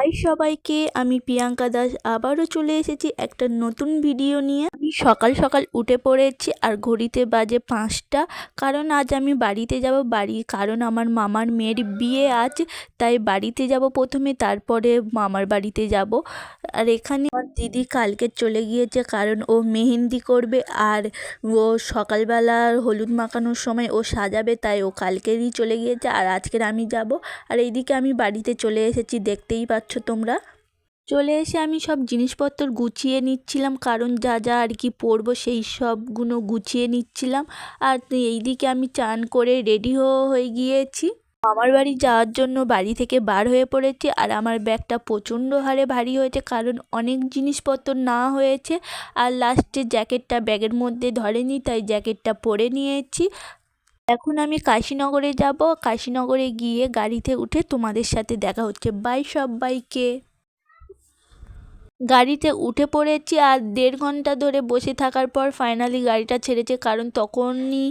High সবাইকে, আমি প্রিয়াঙ্কা দাস আবারও চলে এসেছি একটা নতুন ভিডিও নিয়ে। আমি সকাল সকাল উঠে পড়েছি আর ঘড়িতে বাজে পাঁচটা। কারণ আজ আমি বাড়িতে যাব বাড়ি, কারণ আমার মামার মেয়ের বিয়ে আজ। তাই বাড়িতে যাব প্রথমে, তারপরে মামার বাড়িতে যাব। আর এখানে দিদি কালকে চলে গিয়েছে, কারণ ও মেহেন্দি করবে আর ও সকালবেলা হলুদ মাখানোর সময় ও সাজাবে, তাই ও কালকেরই চলে গিয়েছে আর আজকের আমি যাব। আর এইদিকে আমি বাড়িতে চলে এসেছি, দেখতেই পাচ্ছ তোমরা। চলে এসে আমি সব জিনিসপত্র গুছিয়ে নিচ্ছিলাম, কারণ যা যা আর কি পরবো সেই সবগুলো গুছিয়ে নিচ্ছিলাম। আর এইদিকে আমি চান করে রেডি হয়ে গিয়েছি। মামার বাড়ি যাওয়ার জন্য বাড়ি থেকে বার হয়ে পড়েছি আর আমার ব্যাগটা প্রচণ্ড হারে ভারী হয়েছে কারণ অনেক জিনিসপত্র না হয়েছে আর লাস্টে জ্যাকেটটা ব্যাগের মধ্যে ধরেনি, তাই জ্যাকেটটা পরে নিয়েছি। এখন আমি কাশীনগরে যাব, কাশীনগরে গিয়ে গাড়িতে উঠে তোমাদের সাথে দেখা হচ্ছে। বাই সবাইকে। গাড়িতে উঠে পড়েছি আর দেড় ঘণ্টা ধরে বসে থাকার পর ফাইনালি গাড়িটা ছেড়েছে। কারণ তখনই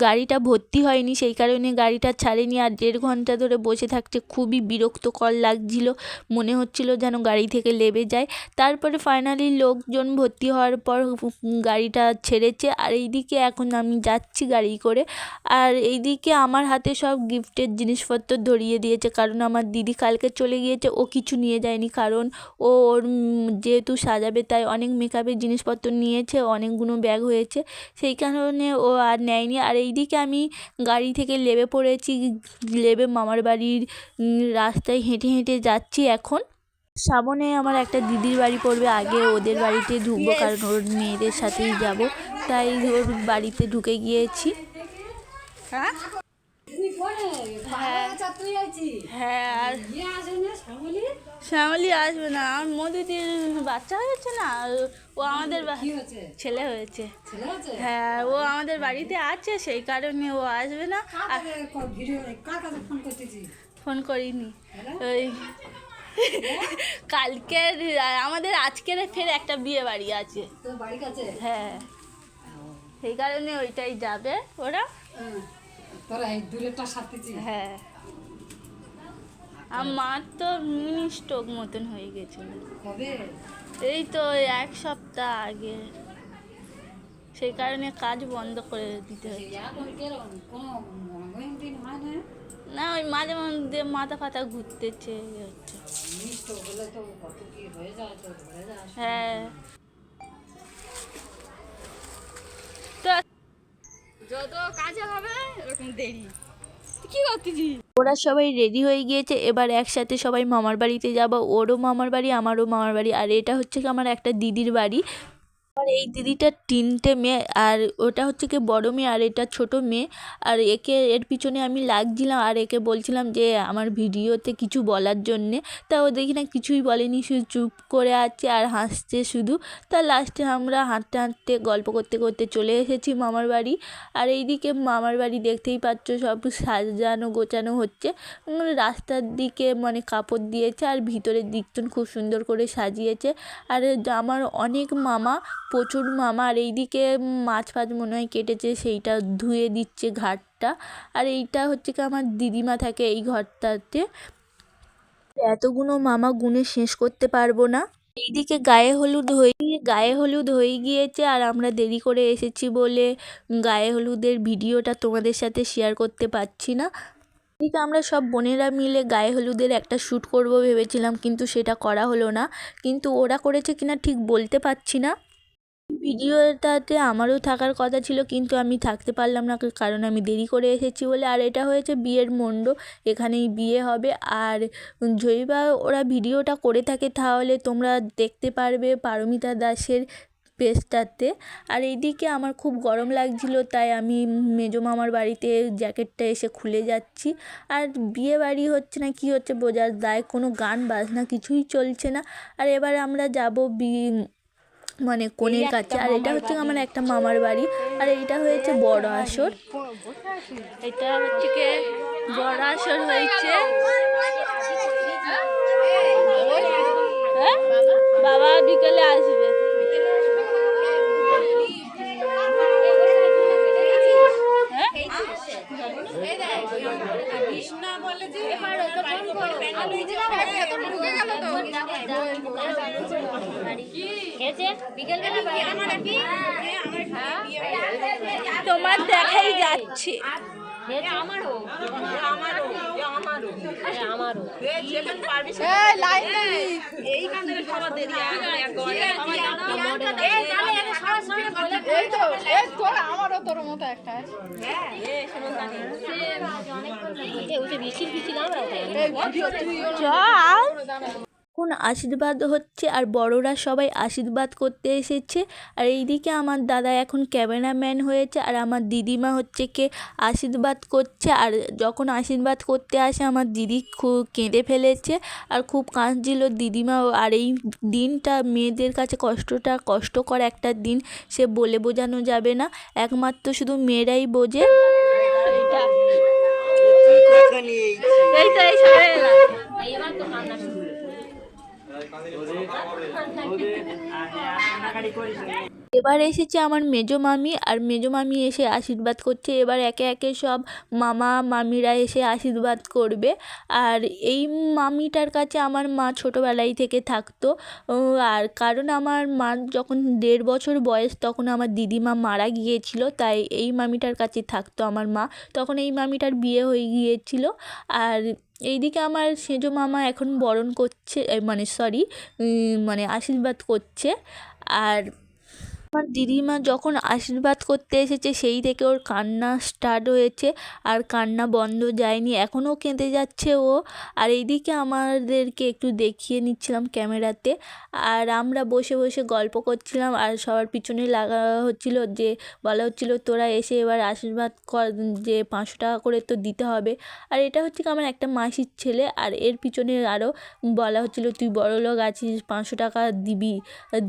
গাড়িটা ভর্তি হয়নি, সেই কারণে গাড়িটা ছাড়েনি আর দেড় ঘণ্টা ধরে বসে থাকতে খুবই বিরক্তকর লাগছিল। মনে হচ্ছিল যেন গাড়ি থেকে লেবে যায়। তারপরে ফাইনালি লোকজন ভর্তি হওয়ার পর গাড়িটা ছেড়েছে। আর এইদিকে এখন আমি যাচ্ছি গাড়ি করে। আর এইদিকে আমার হাতে সব গিফটের জিনিসপত্র ধরিয়ে দিয়েছে। কারণ আমার দিদি কালকে চলে গিয়েছে, ও কিছু নিয়ে যায়নি। কারণ ও ওর যেহেতু সাজাবে তাই অনেক মেকআপের জিনিসপত্র নিয়েছে অনেকগুলো ব্যাগ হয়েছে। সেই কারণে ও আর নেয়নি। আর এইদিকে আমি গাড়ি থেকে লেবে পড়েছি লেবে মামার বাড়ির রাস্তায় হেঁটে হেঁটে যাচ্ছি এখন। সামনে আমার একটা দিদির বাড়ি পড়বে আগে ওদের বাড়িতে ঢুকবো কারণ ওর মেয়েদের সাথেই যাব। তাই ওর বাড়িতে ঢুকে গিয়েছি। হ্যাঁ? হ্যাঁ। আর শ্যামলি? আসবে না। আমার মোদিদির বাচ্চা হয়েছে না ও আমাদের ছেলে হয়েছে। হ্যাঁ ও আমাদের বাড়িতে আছে সেই কারণে ও আসবে না। আর ফোন করিনি। ওই কালকের আমাদের আজকের ফের একটা বিয়ে বাড়ি আছে। হ্যাঁ। সেই কারণে ওইটাই যাবে ওরা। তোরা এই দুলেরটা সারতেছি হ্যাঁ। আমার তো মিনি স্ট্রোক মতন হয়ে গেছিল। কবে? এই তো এক সপ্তাহ আগে। সেই কারণে কাজ বন্ধ করে দিতে হয় না? ওই মাঝে মধ্যে মাথা ফাতা ঘুরতেছে হচ্ছে হয়ে যায় তো ধরে যায় হ্যাঁ তো যত কাজে হবে, এরকম দেরি। কি করতেছি? ওরা সবাই রেডি হয়ে গিয়েছে, এবার একসাথে সবাই মামার বাড়িতে যাব, ওরও মামার বাড়ি, আমারও মামার বাড়ি, আর এটা হচ্ছে আমার একটা দিদির বাড়ি। আর এই দিদিটার তিনটে মেয়ে, আর ওটা হচ্ছে কি বড় মেয়ে আর এটা ছোট মেয়ে। আর একে, এর পিছনে আমি লাগছিলাম আর একে বলছিলাম যে, আমার ভিডিওতে কিছু বলার জন্যে। তা ও দেখি না কিছুই বলেনি শুধু চুপ করে আছে আর হাসছে শুধু। তা লাস্টে আমরা হাঁটতে হাঁটতে, গল্প করতে করতে চলে এসেছি মামার বাড়ি। আর এইদিকে মামার বাড়ি দেখতেই পাচ্ছ সব সাজানো গোছানো হচ্ছে। রাস্তার দিকে মানে কাপড় দিয়েছে আর ভিতরের দিকটন খুব সুন্দর করে সাজিয়েছে। আর আমার অনেক মামা প্রচুর মামা, আর এইদিকে মাছ ফাছ মনে হয় কেটেছে, সেইটা ধুয়ে দিচ্ছে ঘাটটা। আর এইটা হচ্ছে কি আমার দিদিমা থাকে এই ঘরটাতে। এতগুলো মামা গুনে শেষ করতে পারব না। এইদিকে গায়ে হলুদ হয়ে গায়ে হলুদ হয়ে গিয়েছে, আর আমরা দেরি করে এসেছি বলে গায়ে হলুদের ভিডিওটা তোমাদের সাথে শেয়ার করতে পারছি না। এদিকে আমরা সব বোনেরা মিলে গায়ে হলুদের একটা শ্যুট করব ভেবেছিলাম, কিন্তু সেটা করা হলো না। কিন্তু ওরা করেছে কিনা ঠিক বলতে পারছি না। ভিডিওটাতে আমারও থাকার কথা ছিল, কিন্তু আমি থাকতে পারলাম না, কারণ আমি দেরি করে এসেছি বলে। আর এটা হয়েছে বিয়ের মণ্ডপ এখানেই বিয়ে হবে। আর যদি বা ওরা ভিডিওটা করে থাকে, তাহলে তোমরা দেখতে পারবে পারমিতা দাসের পেজটাতে। আর এইদিকে আমার খুব গরম লাগছিল, তাই আমি মেজো মামার বাড়িতে জ্যাকেটটা এসে খুলে যাচ্ছি। আর বিয়ে বাড়ি হচ্ছে না, কি হচ্ছে বোঝার দায় কোনো গান, বাজনা কিছুই চলছে না। আর এবার আমরা যাব বি মানে কনের কাছে। আর এটা হচ্ছে আমার একটা মামার বাড়ি। আর এইটা হয়েছে বড় আসর। এটা হচ্ছে কি? বড় আসর হয়েছে। হ্যাঁ? বাবা বিকেলে আসবে। হ্যাঁ? তোমার দেখাই যাচ্ছে। আমারও তোর মতো একটা আছে। এখন আশীর্বাদ হচ্ছে আর বড়রা সবাই আশীর্বাদ করতে এসেছে। আর এইদিকে আমার দাদা এখন ক্যামেরাম্যান হয়েছে আর আমার দিদিমা হচ্ছে কে আশীর্বাদ করছে। আর যখন আশীর্বাদ করতে আসে আমার দিদি খুব কেঁদে ফেলেছে আর খুব কাঁদছিল দিদিমা। আর এই দিনটা মেয়েদের কাছে কষ্টটা কষ্টকর একটা দিন সে বলে বোঝানো যাবে না। একমাত্র শুধু মেয়েরাই বোঝে। এই তো এই। এবার এসেছে আমার মেজো মামি আর মেজো মামি এসে আশীর্বাদ করছে। এবার একে একে সব মামা, মামিরা এসে আশীর্বাদ করবে। আর এই মামিটার কাছে আমার মা ছোটোবেলায় থেকে থাকতো। আর কারণ আমার মার যখন দেড় বছর বয়স তখন আমার দিদিমা মারা গিয়েছিল, তাই এই মামিটার কাছে থাকতো আমার মা। তখন এই মামিটার বিয়ে হয়ে গিয়েছিল। আর এইদিকে আমার সেজ মামা এখন বরণ করছে মানে সরি মানে আশীর্বাদ করছে। আর আমার দিদিমা যখন আশীর্বাদ করতে এসেছে, সেই থেকে ওর কান্না স্টার্ট হয়েছে আর কান্না বন্ধ যায়নি। এখনও কেঁদে যাচ্ছে ও। আর এইদিকে আমাদেরকে একটু দেখিয়ে নিচ্ছিলাম ক্যামেরাতে। আর আমরা বসে বসে গল্প করছিলাম আর সবার পিছনে লাগা হচ্ছিল যে, বলা হচ্ছিল তোরা এসে এবার আশীর্বাদ কর যে, পাঁচশো টাকা করে তো দিতে হবে। আর এটা হচ্ছে কি আমার একটা মাসির ছেলে আর এর পিছনে আরও বলা হচ্ছিল, তুই বড়লোক আছিস, পাঁচশো টাকা দিবি,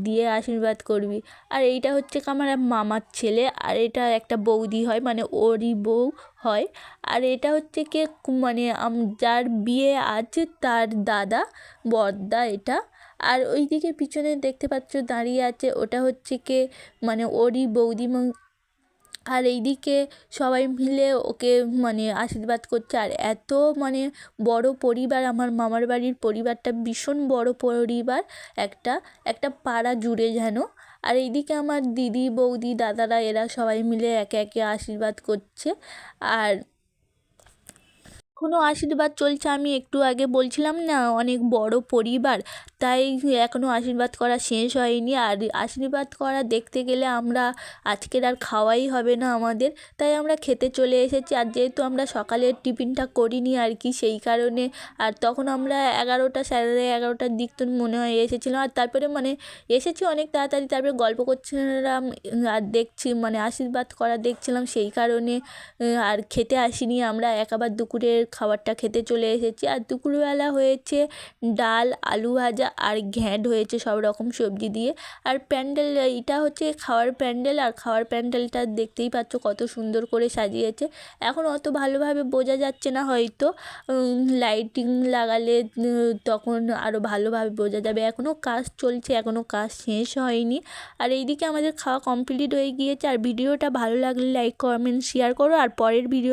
দিয়ে আশীর্বাদ করবি। আর এইটা হচ্ছে আমার মামার ছেলে, আর এটা একটা বৌদি হয় মানে ওরই বউ হয়। আর এটা হচ্ছে কি মানে যার বিয়ে আছে তার দাদা বড়দা এটা। আর ওইদিকে পিছনে দেখতে পাচ্ছ দাঁড়িয়ে আছে, ওটা হচ্ছে কি মানে ওরই বৌদি আর এইদিকে সবাই মিলে ওকে মানে আশীর্বাদ করছে। আর এত মানে বড় পরিবার, আমার মামার বাড়ির পরিবারটা ভীষণ বড় পরিবার একটা একটা পাড়া জুড়ে যেন। আর এইদিকে আমার দিদি বৌদি দাদারা এরা সবাই মিলে একে একে আশীর্বাদ করছে। আর এখনও আশীর্বাদ চলছে। আমি একটু আগে বলছিলাম না, অনেক বড় পরিবার, তাই এখনও আশীর্বাদ করা শেষ হয়নি। আর আশীর্বাদ করা দেখতে গেলে আমরা আজকের আর খাওয়াই হবে না আমাদের, তাই আমরা খেতে চলে এসেছি। আর যেহেতু আমরা সকালের টিফিনটা করিনি আর কি, সেই কারণে আর তখন আমরা এগারোটা, সাড়ে এগারোটার দিক তো মনে হয় এসেছিলাম। আর তারপরে মানে এসেছি অনেক তাড়াতাড়ি, তারপরে গল্প করছিলাম, আর দেখছি মানে আশীর্বাদ করা দেখছিলাম, সেই কারণে আর খেতে আসিনি। আমরা একেবার দুপুরের খাবারটা খেতে চলে এসেছি। আর দুপুরবেলা হয়েছে ডাল, আলু ভাজা আর ঘ্যাঁট হয়েছে সব রকম সবজি দিয়ে। আর প্যান্ডেল এটা হচ্ছে খাওয়ার প্যান্ডেল। আর খাওয়ার প্যান্ডেলটা দেখতেই পাচ্ছ কত সুন্দর করে সাজিয়েছে। এখন অত ভালোভাবে বোঝা যাচ্ছে না হয়তো। লাইটিং লাগালে তখন আরও ভালোভাবে বোঝা যাবে। এখনও কাজ চলছে এখনও কাজ শেষ হয়নি। আর এইদিকে আমাদের খাওয়া কমপ্লিট হয়ে গিয়েছে। আর ভিডিওটা ভালো লাগলে লাইক, কমেন্ট, শেয়ার করো। আর পরের ভিডিও